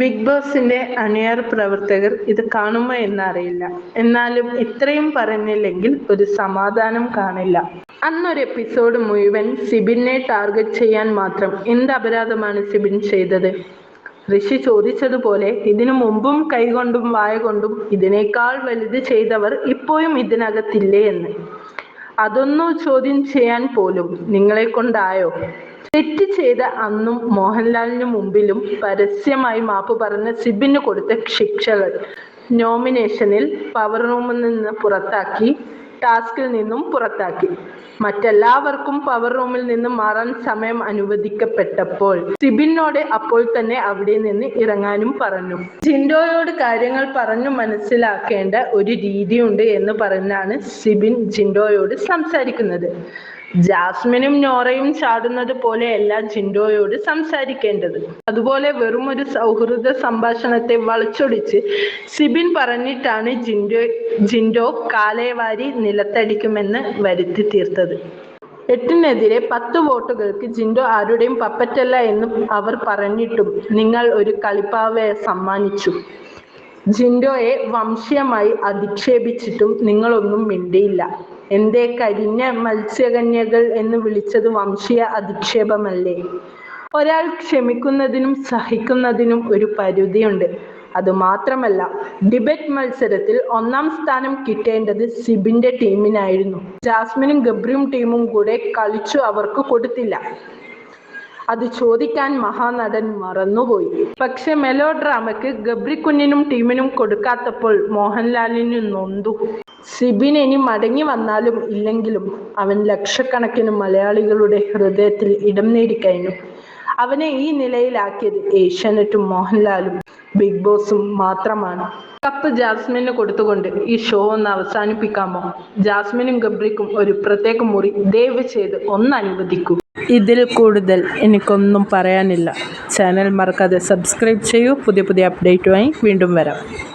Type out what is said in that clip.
Big ബോസിന്റെ അണിയർ പ്രവർത്തകർ ഇത് കാണുമോ എന്നറിയില്ല. എന്നാലും ഇത്രയും പറഞ്ഞില്ലെങ്കിൽ ഒരു സമാധാനം കാണില്ല. അന്നൊരു എപ്പിസോഡ് മുഴുവൻ സിബിനെ ടാർഗറ്റ് ചെയ്യാൻ മാത്രം എന്ത് അപരാധമാണ് സിബിൻ ചെയ്തത്? ഋഷി ചോദിച്ചതുപോലെ ഇതിനു മുമ്പും കൈകൊണ്ടും വായ കൊണ്ടും ഇതിനേക്കാൾ വലുത് ചെയ്തവർ ഇപ്പോഴും ഇതിനകത്തില്ലേ എന്ന്. അതൊന്നും ചോദ്യം ചെയ്യാൻ പോലും നിങ്ങളെ കൊണ്ടായോ? തെറ്റ് ചെയ്ത അന്നും മോഹൻലാലിന് മുമ്പിലും പരസ്യമായി മാപ്പ് പറഞ്ഞ സിബിന് കൊടുത്ത ശിക്ഷകൾ നോമിനേഷനിൽ പവർ റൂമിൽ നിന്ന് പുറത്താക്കി ടാസ്കിൽ നിന്നും പുറത്താക്കി. മറ്റെല്ലാവർക്കും പവർ റൂമിൽ നിന്ന് മാറാൻ സമയം അനുവദിക്കപ്പെട്ടപ്പോൾ സിബിനോട് അപ്പോൾ തന്നെ അവിടെ നിന്ന് ഇറങ്ങാനും പറഞ്ഞു. ജിൻഡോയോട് കാര്യങ്ങൾ പറഞ്ഞു മനസ്സിലാക്കേണ്ട ഒരു രീതിയുണ്ട് എന്ന് പറഞ്ഞാണ് സിബിൻ ജിൻഡോയോട് സംസാരിക്കുന്നത്. ജാസ്മിനും നോറയും ചാടുന്നത് പോലെയല്ല ജിൻഡോയോട് സംസാരിക്കേണ്ടത്. അതുപോലെ വെറും ഒരു സൗഹൃദ സംഭാഷണത്തെ വളച്ചൊടിച്ച് സിബിൻ പറഞ്ഞിട്ടാണ് ജിൻഡോ ജിൻഡോ കാലേവാരി നിലത്തടിക്കുമെന്ന് വരുത്തി തീർത്തത്. എട്ടിനെതിരെ പത്ത് വോട്ടുകൾക്ക് ജിൻഡോ ആരുടെയും പപ്പറ്റല്ല എന്ന് അവർ പറഞ്ഞിട്ടും നിങ്ങൾ ഒരു കളിപ്പാവയെ സമ്മാനിച്ചു. ജിൻഡോയെ വംശീയമായി അധിക്ഷേപിച്ചിട്ടും നിങ്ങളൊന്നും മിണ്ടിയില്ല. എന്തേ കരിഞ്ഞ മത്സ്യകന്യകൾ എന്ന് വിളിച്ചത് വംശീയ അധിക്ഷേപമല്ലേ? ഒരാൾ ക്ഷമിക്കുന്നതിനും സഹിക്കുന്നതിനും ഒരു പരിധിയുണ്ട്. അതുമാത്രമല്ല ഡിബേറ്റ് മത്സരത്തിൽ ഒന്നാം സ്ഥാനം കിട്ടേണ്ടത് സിബിന്റെ ടീമിനായിരുന്നു. ജാസ്മിനും ഗബ്രിയും ടീമും കൂടെ കളിച്ചു അവർക്ക് കൊടുത്തില്ല. അത് ചോദിക്കാൻ മഹാനടൻ മറന്നുപോയി. പക്ഷെ മെലോ ഡ്രാമയ്ക്ക് ഗബ്രിക്കുഞ്ഞിനും ടീമിനും കൊടുക്കാത്തപ്പോൾ മോഹൻലാലിന് നൊന്തു. സിബിൻ ഇനി മടങ്ങി വന്നാലും ഇല്ലെങ്കിലും അവൻ ലക്ഷക്കണക്കിന് മലയാളികളുടെ ഹൃദയത്തിൽ ഇടം നേടിക്കഴിഞ്ഞു അവനെ ഈ നിലയിലാക്കിയത് ഏഷ്യാനെറ്റും മോഹൻലാലും ബിഗ് ബോസും മാത്രമാണ്. കപ്പ് ജാസ്മിന് കൊടുത്തുകൊണ്ട് ഈ ഷോ ഒന്ന് അവസാനിപ്പിക്കാമോ? ജാസ്മിനും ഗബ്രിക്കും ഒരു പ്രത്യേക മുറി ദയവ് ചെയ്ത് ഒന്ന് അനുവദിക്കൂ. ഇതിൽ കൂടുതൽ എനിക്കൊന്നും പറയാനില്ല. ചാനൽ മറക്കാതെ സബ്സ്ക്രൈബ് ചെയ്യൂ. പുതിയ പുതിയ അപ്ഡേറ്റുമായി വീണ്ടും വരാം.